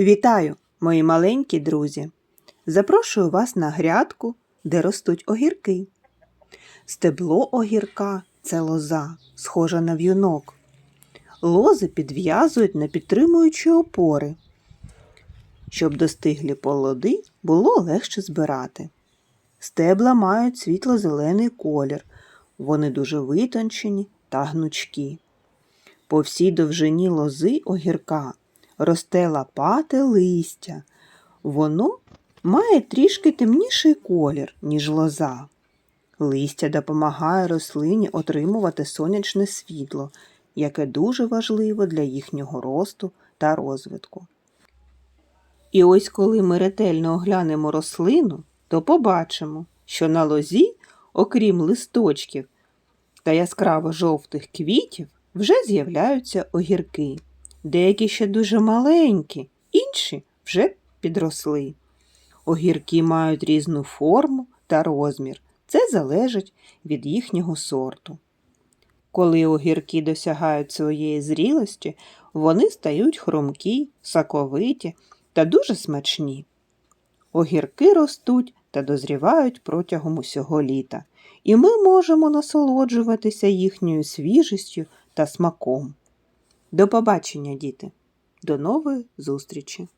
Вітаю, мої маленькі друзі! Запрошую вас на грядку, де ростуть огірки. Стебло огірка це лоза, схожа на в'юнок. Лози підв'язують на підтримуючі опори, щоб достиглі плоди було легше збирати. Стебла мають світло-зелений колір, вони дуже витончені та гнучкі. По всій довжині лози огірка росте лопате листя. Воно має трішки темніший колір, ніж лоза. Листя допомагає рослині отримувати сонячне світло, яке дуже важливо для їхнього росту та розвитку. І ось коли ми ретельно оглянемо рослину, то побачимо, що на лозі, окрім листочків та яскраво жовтих квітів, вже з'являються огірки. Деякі ще дуже маленькі, інші вже підросли. Огірки мають різну форму та розмір. Це залежить від їхнього сорту. Коли огірки досягають своєї зрілості, вони стають хрумкі, соковиті та дуже смачні. Огірки ростуть та дозрівають протягом усього літа, і ми можемо насолоджуватися їхньою свіжістю та смаком. До побачення, діти! До нової зустрічі!